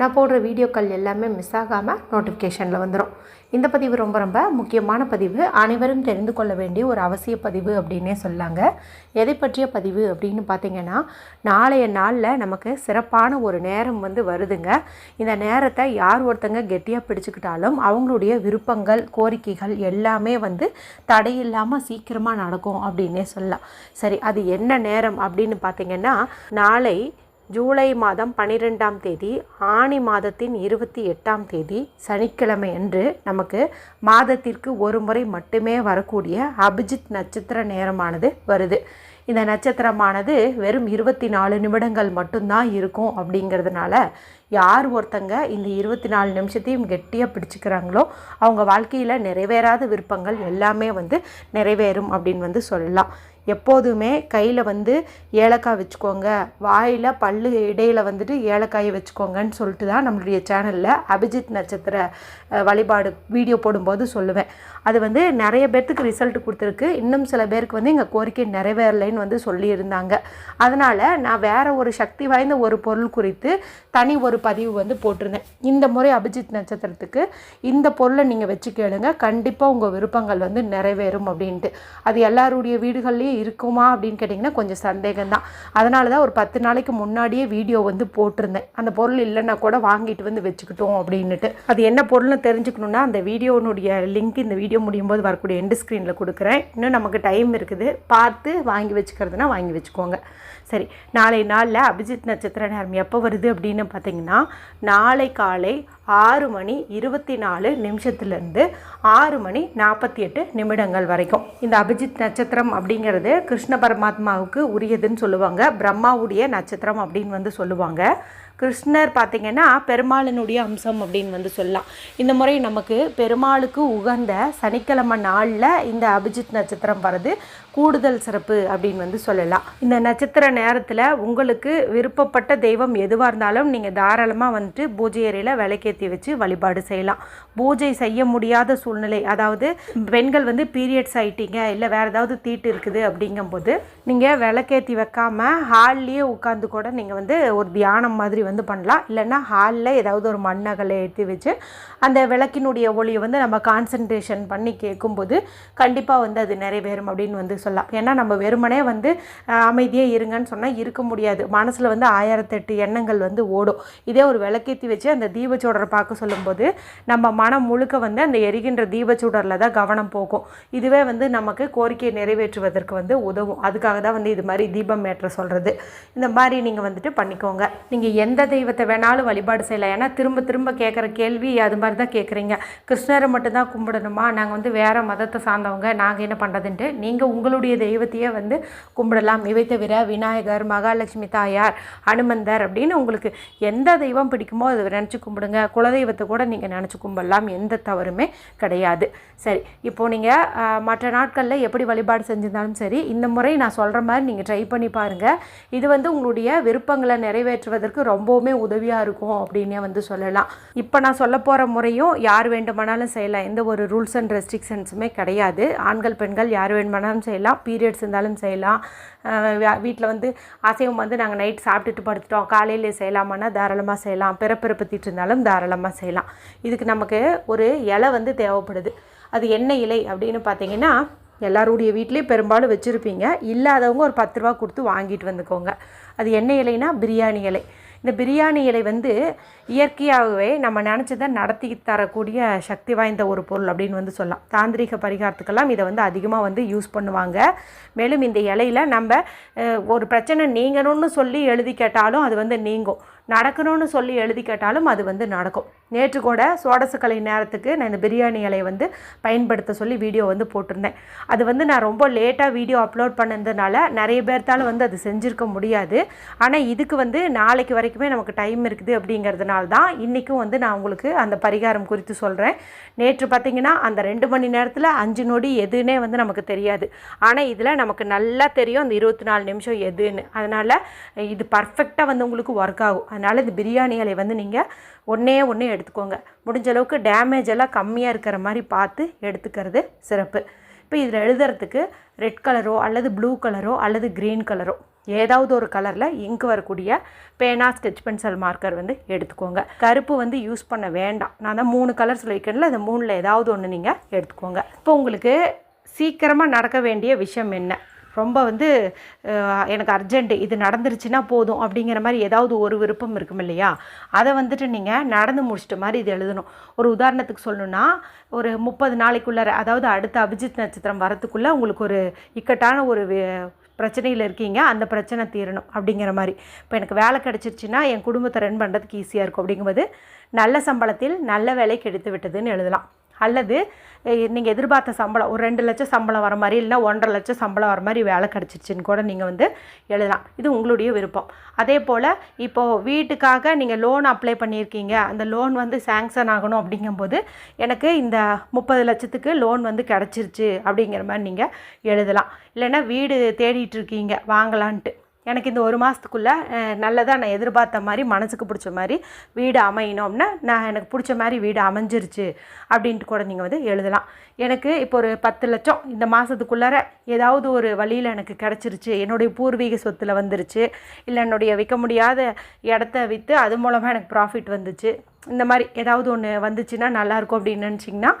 நான் போடுற வீடியோக்கள் எல்லாமே மிஸ் ஆகாமல் நோட்டிஃபிகேஷனில் வந்துடும் இந்த பதிவு ரொம்ப ரொம்ப முக்கியமான பதிவு. அனைவரும் தெரிந்து கொள்ள வேண்டிய ஒரு அவசிய பதிவு அப்படின்னே சொல்லாங்க. எதை பற்றிய பதிவு அப்படின்னு பார்த்தீங்கன்னா நாளைய நாளில் நமக்கு சிறப்பான ஒரு நேரம் வந்து வருதுங்க. இந்த நேரத்தை யார் ஒருத்தங்க கெட்டியாக பிடிச்சிக்கிட்டாலும் அவங்களுடைய விருப்பங்கள் கோரிக்கைகள் எல்லாமே வந்து தடையில்லாமல் சீக்கிரமாக நடக்கும் அப்படின்னே சொல்லலாம். சரி அது என்ன நேரம் அப்படின்னு பார்த்தீங்கன்னா நாளை ஜூலை மாதம் பன்னிரெண்டாம் தேதி ஆணி மாதத்தின் இருபத்தி எட்டாம் தேதி சனிக்கிழமை அன்று நமக்கு மாதத்திற்கு ஒரு முறை மட்டுமே வரக்கூடிய அபிஜித் நட்சத்திர நேரமானது வருது. இந்த நட்சத்திரமானது வெறும் இருபத்தி நாலு நிமிடங்கள் மட்டும்தான் இருக்கும் அப்படிங்கிறதுனால யார் ஒருத்தங்க இந்த இருபத்தி நாலு நிமிஷத்தையும் கெட்டியாக பிடிச்சிக்கிறாங்களோ அவங்க வாழ்க்கையில் நிறைவேறாத விருப்பங்கள் எல்லாமே வந்து நிறைவேறும் அப்படின்னு வந்து சொல்லலாம். எப்போதுமே கையில் வந்து ஏலக்காய் வச்சுக்கோங்க. வாயில் பல்லு இடையில் வந்துட்டு ஏலக்காயை வச்சுக்கோங்கன்னு சொல்லிட்டு தான் நம்மளுடைய சேனலில் அபிஜித் நட்சத்திர வழிபாடு வீடியோ போடும்போது சொல்லுவேன். அது வந்து நிறைய பேர்த்துக்கு ரிசல்ட் கொடுத்துருக்கு. இன்னும் சில பேருக்கு வந்து எங்கள் கோரிக்கை நிறைவேறலைன்னு வந்து சொல்லியிருந்தாங்க. அதனால் நான் வேறு ஒரு சக்தி வாய்ந்த ஒரு பொருள் குறித்து தனி ஒரு பதிவு வந்து போட்டிருந்தேன். இந்த முறை அபிஜித் நட்சத்திரத்துக்கு இந்த பொருளை நீங்கள் வச்சு கேளுங்க. கண்டிப்பாக உங்கள் விருப்பங்கள் வந்து நிறைவேறும் அப்படின்ட்டு. அது எல்லாருடைய வீடுகள்லேயும் இருக்குமா அப்படின்னு கேட்டிங்கன்னா கொஞ்சம் சந்தேகம்தான். அதனால தான் ஒரு பத்து நாளைக்கு முன்னாடியே வீடியோ வந்து போட்டிருந்தேன். அந்த பொருள் இல்லைன்னா கூட வாங்கிட்டு வந்து வச்சுக்கிட்டோம் அப்படின்னுட்டு. அது என்ன பொருள்னு தெரிஞ்சுக்கணுன்னா அந்த வீடியோனுடைய லிங்க் இந்த வீடியோ முடியும் போது வரக்கூடிய எண்டு ஸ்க்ரீனில் கொடுக்குறேன். இன்னும் நமக்கு டைம் இருக்குது. பார்த்து வாங்கி வச்சு வச்சுக்கிறதுனா வாங்கி வச்சுக்கோங்க. சரி நாளை நாளில் அபிஜித் நட்சத்திர நேரம் எப்போ வருது அப்படின்னு பார்த்தீங்கன்னா நாளை காலை ஆறு மணி இருபத்தி நாலு நிமிஷத்துலேருந்து ஆறு மணி நாற்பத்தி எட்டு நிமிடங்கள் வரைக்கும். இந்த அபிஜித் நட்சத்திரம் அப்படிங்கிறது கிருஷ்ண பரமாத்மாவுக்கு உரியதுன்னு சொல்லுவாங்க. பிரம்மாவுடைய நட்சத்திரம் அப்படின்னு வந்து சொல்லுவாங்க. கிருஷ்ணர் பார்த்திங்கன்னா பெருமாளினுடைய அம்சம் அப்படின்னு வந்து சொல்லலாம். இந்த முறை நமக்கு பெருமாளுக்கு உகந்த சனிக்கிழமை நாளில் இந்த அபிஜித் நட்சத்திரம் வருது கூடுதல் சிறப்பு அப்படின்னு வந்து சொல்லலாம். இந்த நட்சத்திர நேரத்தில் உங்களுக்கு விருப்பப்பட்ட தெய்வம் எதுவாக இருந்தாலும் நீங்கள் தாராளமாக வந்துட்டு பூஜை அறையில் விளக்கேற்றி வச்சு வழிபாடு செய்யலாம். பூஜை செய்ய முடியாத சூழ்நிலை அதாவது பெண்கள் வந்து பீரியட்ஸ் ஆகிட்டீங்க இல்லை வேறு ஏதாவது தீட்டு இருக்குது அப்படிங்கும்போது நீங்கள் விளக்கேற்றி வைக்காமல் ஹால்லேயே உட்காந்து கூட நீங்கள் வந்து ஒரு தியானம் மாதிரி வந்து பண்ணலாம். இல்லைன்னா ஹாலில் ஏதாவது ஒரு மண்ணகலை ஏற்றி வச்சு அந்த விளக்கினுடைய ஒளியை வந்து நம்ம கான்சன்ட்ரேஷன் பண்ணி கேட்கும்போது கண்டிப்பாக வந்து அது நிறைவேறும் அப்படின்னு வந்து சொல்லலாம். ஏன்னா நம்ம வெறுமனே வந்து அமைதியாக இருங்கன்னு சொன்னால் இருக்க முடியாது. மனசில் வந்து ஆயிரத்தெட்டு எண்ணங்கள் வந்து ஓடும். இதே ஒரு விளக்கேற்றி வச்சு அந்த தீபச்சோடரை பார்க்க சொல்லும்போது நம்ம மனம் முழுக்க வந்து அந்த எரிகின்ற தீபச்சூடரில் தான் கவனம் போகும். இதுவே வந்து நமக்கு கோரிக்கையை நிறைவேற்றுவதற்கு வந்து உதவும். அதுக்காக தான் வந்து இது மாதிரி தீபம் ஏற்ற சொல்கிறது இந்த மாதிரி நீங்கள் வந்துட்டு பண்ணிக்கோங்க. நீங்கள் எந்த எந்த தெய்வத்தை வேணாலும் வழிபாடு செய்யலாம். ஏன்னா திரும்ப திரும்ப கேட்குற கேள்வி அது மாதிரி தான் கேட்குறீங்க. கிருஷ்ணரை மட்டும்தான் கும்பிடணுமா? நாங்கள் வந்து வேறு மதத்தை சார்ந்தவங்க. நாங்கள் என்ன பண்ணுறதுன்ட்டு நீங்கள் உங்களுடைய தெய்வத்தையே வந்து கும்பிடலாம். இவை தவிர விநாயகர் மகாலட்சுமி தாயார் அனுமந்தர் அப்படின்னு உங்களுக்கு எந்த தெய்வம் பிடிக்குமோ அதை நினச்சி கும்பிடுங்க. குலதெய்வத்தை கூட நீங்கள் நினச்சி கும்பிடலாம். எந்த தவறுமே கிடையாது. சரி இப்போது நீங்கள் மற்ற நாட்களில் எப்படி வழிபாடு செஞ்சிருந்தாலும் சரி இந்த முறை நான் சொல்கிற மாதிரி நீங்கள் ட்ரை பண்ணி பாருங்கள் இது வந்து உங்களுடைய விருப்பங்களை நிறைவேற்றுவதற்கு ரொம்ப ரொம்பவுமே உதவியாக இருக்கும் அப்படின்னே வந்து சொல்லலாம். இப்போ நான் சொல்ல போகிற முறையும் யார் வேண்டுமானாலும் செய்யலாம். எந்த ஒரு ரூல்ஸ் அண்ட் ரெஸ்ட்ரிக்ஷன்ஸுமே கிடையாது. ஆண்கள் பெண்கள் யார் வேண்டுமானாலும் செய்யலாம். பீரியட்ஸ் இருந்தாலும் செய்யலாம். வீட்டில் வந்து அசைவம் வந்து நாங்கள் நைட் சாப்பிட்டுட்டு படுத்துட்டோம். காலையில் செய்யலாமான்னா தாராளமாக செய்யலாம். பிறப்பிறப்பத்திட்டு இருந்தாலும் தாராளமாக செய்யலாம். இதுக்கு நமக்கு ஒரு இலை வந்து தேவைப்படுது. அது என்ன இலை அப்படின்னு பார்த்தீங்கன்னா எல்லாருடைய வீட்லேயும் பெரும்பாலும் வச்சுருப்பீங்க. இல்லாதவங்க ஒரு பத்து ரூபா கொடுத்து வாங்கிட்டு வந்துக்கோங்க. அது என்ன இலைனா பிரியாணி இலை. இந்த பிரியாணி இலை வந்து இயற்கையாகவே நம்ம நினச்சதை நடத்தி தரக்கூடிய சக்தி வாய்ந்த ஒரு பொருள் அப்படின்னு வந்து சொல்லலாம். தாந்திரிக பரிகாரத்துக்கெல்லாம் இதை வந்து அதிகமாக வந்து யூஸ் பண்ணுவாங்க. மேலும் இந்த இலையில நம்ம ஒரு பிரச்சனை நீங்கணும்னு சொல்லி எழுதி கேட்டாலும் அது வந்து நீங்கும். நடக்கணும்னு சொல்லி எழுதி கேட்டாலும் அது வந்து நடக்கும். நேற்று கூட சோடசக்கலை நேரத்துக்கு நான் இந்த பிரியாணி இலையை வந்து பயன்படுத்த சொல்லி வீடியோ வந்து போட்டிருந்தேன். அது வந்து நான் ரொம்ப லேட்டாக வீடியோ அப்லோட் பண்ணதுனால நிறைய பேர்த்தால வந்து அது செஞ்சுருக்க முடியாது. ஆனால் இதுக்கு வந்து நாளைக்கு வரைக்குமே நமக்கு டைம் இருக்குது அப்படிங்கிறதுனால தான் இன்றைக்கும் வந்து நான் உங்களுக்கு அந்த பரிகாரம் குறித்து சொல்கிறேன் நேற்று பார்த்திங்கன்னா அந்த ரெண்டு மணி நேரத்தில் அஞ்சு நொடி எதுன்னே வந்து நமக்கு தெரியாது. ஆனால் இதில் நமக்கு நல்லா தெரியும் அந்த இருபத்தி நாலு நிமிஷம் எதுன்னு. அதனால் இது பர்ஃபெக்டாக வந்து உங்களுக்கு ஒர்க் ஆகும். அதனால் இந்த பிரியாணிகளை வந்து நீங்கள் ஒன்றே ஒன்று எடுத்துக்கோங்க. முடிஞ்ச அளவுக்கு டேமேஜ் எல்லாம் கம்மியாக இருக்கிற மாதிரி பார்த்து எடுத்துக்கிறது சிறப்பு. இப்போ இதில் எழுதுறதுக்கு ரெட் கலரோ அல்லது ப்ளூ கலரோ அல்லது க்ரீன் கலரோ ஏதாவது ஒரு கலரில் இங்கு வரக்கூடிய பேனா ஸ்கெச் பென்சில் மார்க்கர் வந்து எடுத்துக்கோங்க. கருப்பு வந்து யூஸ் பண்ண வேண்டாம். நான் தான் மூணு கலர் சொல்லியிருக்கேன்ல அந்த மூணில் ஏதாவது ஒன்று நீங்கள் எடுத்துக்கோங்க. இப்போ உங்களுக்கு சீக்கிரமாக நடக்க வேண்டிய விஷயம் என்ன? ரொம்ப வந்து எனக்கு அர்ஜென்ட்டு இது நடந்துருச்சுன்னா போதும் அப்படிங்கிற மாதிரி ஏதாவது ஒரு விருப்பம் இருக்கும் இல்லையா? அதை வந்துட்டு நீங்கள் நடந்து முடிச்சிட்ட மாதிரி இது எழுதணும். ஒரு உதாரணத்துக்கு சொல்லணும்னா ஒரு முப்பது நாளைக்குள்ளார அதாவது அடுத்த அபிஜித் நட்சத்திரம் வரத்துக்குள்ளே உங்களுக்கு ஒரு இக்கட்டான ஒரு வே- பிரச்சனையில் இருக்கீங்க. அந்த பிரச்சனை தீரணும் அப்படிங்கிற மாதிரி. இப்போ எனக்கு வேலை கிடச்சிருச்சுன்னா என் குடும்பத்தை ரன் பண்ணுறதுக்கு ஈஸியாக இருக்கும். அப்படிங்கும்போது நல்ல சம்பளத்தில் நல்ல வேலை கிடைத்து விட்டதுன்னு எழுதலாம். அல்லது நீங்கள் எதிர்பார்த்த சம்பளம் ஒரு ரெண்டு லட்சம் சம்பளம் வர மாதிரி இல்லைன்னா ஒன்றரை லட்சம் சம்பளம் வர மாதிரி வேலை கிடச்சிருச்சின்னு கூட நீங்கள் வந்து எழுதலாம். இது உங்களுடைய விருப்பம். அதே போல் இப்போது வீட்டுக்காக நீங்கள் லோன் அப்ளை பண்ணியிருக்கீங்க. அந்த லோன் வந்து சேங்ஷன் ஆகணும் அப்படிங்கும்போது எனக்கு இந்த முப்பது லட்சத்துக்கு லோன் வந்து கிடச்சிருச்சு அப்படிங்கிற மாதிரி நீங்கள் எழுதலாம். இல்லைன்னா வீடு தேடிட்டு இருக்கீங்க வாங்கலான்ட்டு. எனக்கு இந்த ஒரு மாதத்துக்குள்ளே நல்லதாக நான் எதிர்பார்த்த மாதிரி மனசுக்கு பிடிச்ச மாதிரி வீடு அமையணும்னா நான் எனக்கு பிடிச்ச மாதிரி வீடு அமைஞ்சிருச்சு அப்படின்ட்டு கூட நீங்கள் வந்து எழுதலாம். எனக்கு இப்போ ஒரு பத்து லட்சம் இந்த மாதத்துக்குள்ளார ஏதாவது ஒரு வழியில் எனக்கு கிடச்சிருச்சு என்னுடைய பூர்வீக சொத்தில் வந்துருச்சு இல்லை என்னுடைய விற்க முடியாத இடத்த விற்று அது மூலமாக எனக்கு ப்ராஃபிட் வந்துச்சு. இந்த மாதிரி ஏதாவது ஒன்று வந்துச்சுன்னா நல்லாயிருக்கும் அப்படின்னு நினச்சிங்கன்னா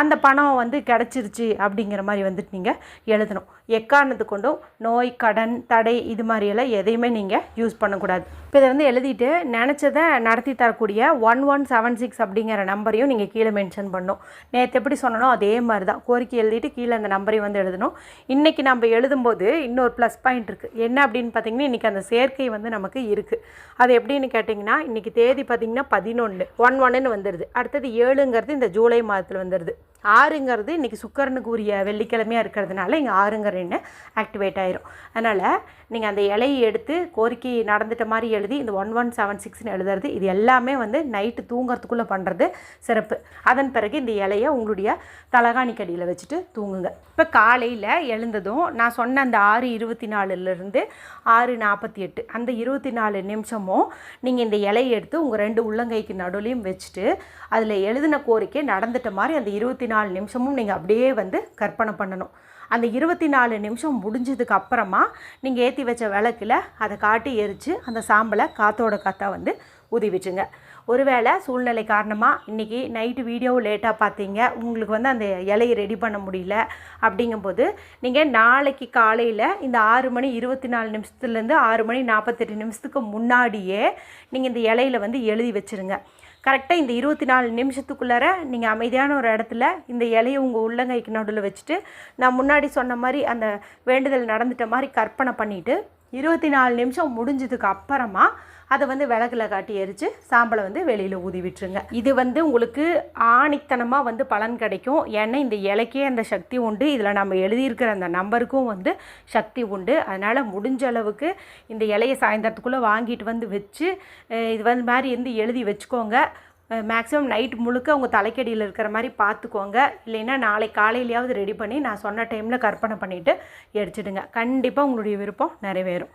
அந்த பணம் வந்து கிடச்சிருச்சு அப்படிங்கிற மாதிரி வந்துட்டு நீங்கள் எழுதணும். எக்காரணத்து கொண்டும் நோய் கடன் தடை இது மாதிரியெல்லாம் எதையுமே நீங்கள் யூஸ் பண்ணக்கூடாது. இப்போ இதை வந்து எழுதிட்டு நினச்சதை நடத்தி தரக்கூடிய ஒன் ஒன் செவன் சிக்ஸ் அப்படிங்கிற நம்பரையும் நீங்கள் கீழே மென்ஷன் பண்ணணும். நேற்று எப்படி சொன்னனோ அதே மாதிரி தான் கோரிக்கை எழுதிட்டு கீழே அந்த நம்பரையும் வந்து எழுதணும். இன்றைக்கி நம்ம எழுதும்போது இன்னொரு ப்ளஸ் பாயிண்ட் இருக்குது என்ன அப்படின்னு பார்த்தீங்கன்னா இன்றைக்கி அந்த சேர்க்கை வந்து நமக்கு இருக்குது அது எப்படின்னு கேட்டிங்கன்னா இன்றைக்கி தேதி பார்த்திங்கன்னா பதினொன்று ஒன் ஒன்னுன்னு வந்துடுது அடுத்தது ஏழுங்கிறது இந்த ஜூலை மாதத்தில் வந்துடுது ஆறுங்கிறது இன்றைக்கி சுக்கரனுக்கு உரிய வெள்ளிக்கிழமையாக இருக்கிறதுனால இங்கே ஆறுங்கிற எண்ணு ஆக்டிவேட் ஆயிரும். அதனால் நீங்கள் அந்த இலையை எடுத்து கோரிக்கை நடந்துட்ட மாதிரி எழுதி இந்த ஒன் ஒன் செவன் சிக்ஸ்னு எழுதுறது இது எல்லாமே வந்து நைட்டு தூங்குறதுக்குள்ளே பண்ணுறது சிறப்பு. அதன் பிறகு இந்த இலையை உங்களுடைய தலகாணி கடியில் வச்சுட்டு தூங்குங்க. இப்போ காலையில் எழுந்ததும் நான் சொன்ன அந்த ஆறு இருபத்தி நாலுலேருந்து ஆறு நாற்பத்தி எட்டு அந்த இருபத்தி நாலு நிமிஷமும் நீங்கள் இந்த இலையை எடுத்து உங்கள் ரெண்டு உள்ளங்கைக்கு நடுவுலையும் வச்சுட்டு அதில் எழுதின கோரிக்கை நடந்துட்ட மாதிரி அந்த இருபத்தி நாலு நிமிஷமும் நீங்கள் அப்படியே வந்து கற்பனை பண்ணணும். அந்த இருபத்தி நாலு நிமிஷம் முடிஞ்சதுக்கு அப்புறமா நீங்கள் ஏற்றி வச்ச விளக்கில் அதை காட்டி எரித்து அந்த சாம்பலை காத்தோட காற்றா வந்து ஊதி ஒருவேளை சூழ்நிலை காரணமாக இன்றைக்கி நைட்டு வீடியோ லேட்டாக பார்த்தீங்க உங்களுக்கு வந்து அந்த இலையை ரெடி பண்ண முடியல அப்படிங்கும்போது நீங்கள் நாளைக்கு காலையில் இந்த ஆறு மணி இருபத்தி நாலு நிமிஷத்துலேருந்து ஆறு மணி நாற்பத்தெட்டு நிமிஷத்துக்கு முன்னாடியே நீங்கள் இந்த இலையில வந்து எழுதி வச்சுருங்க. கரெக்டாக இந்த இருபத்தி நாலு நிமிஷத்துக்குள்ளார நீங்கள் அமைதியான ஒரு இடத்துல இந்த இலையை உங்கள் உள்ளங்கைக்கு நடுவில் வச்சுட்டு நான் முன்னாடி சொன்ன மாதிரி அந்த வேண்டுதல் நடந்துட்ட மாதிரி கற்பனை பண்ணிவிட்டு இருபத்தி நாலு நிமிஷம் முடிஞ்சதுக்கு அப்புறமா அதை வந்து விளக்கில் காட்டி எரித்து சாம்பலை வந்து வெளியில் ஊதி விட்டுருங்க. இது வந்து உங்களுக்கு ஆணித்தனமாக வந்து பலன் கிடைக்கும். ஏன்னா இந்த இலைக்கே அந்த சக்தி உண்டு. இதில் நம்ம எழுதியிருக்கிற அந்த நம்பருக்கும் வந்து சக்தி உண்டு. அதனால் முடிஞ்ச அளவுக்கு இந்த இலையை சாயந்தரத்துக்குள்ளே வாங்கிட்டு வந்து வச்சு இது வந்து மாதிரி இருந்து எழுதி வச்சுக்கோங்க. மேக்ஸிமம் நைட் முழுக்க உங்கள் தலைக்கடியில் இருக்கிற மாதிரி பார்த்துக்கோங்க இல்லைன்னா நாளை காலையிலையாவது ரெடி பண்ணி நான் சொன்ன டைமில் கற்பனை பண்ணிவிட்டு எரிச்சிடுங்க. கண்டிப்பாக உங்களுடைய விருப்பம் நிறைவேறும்.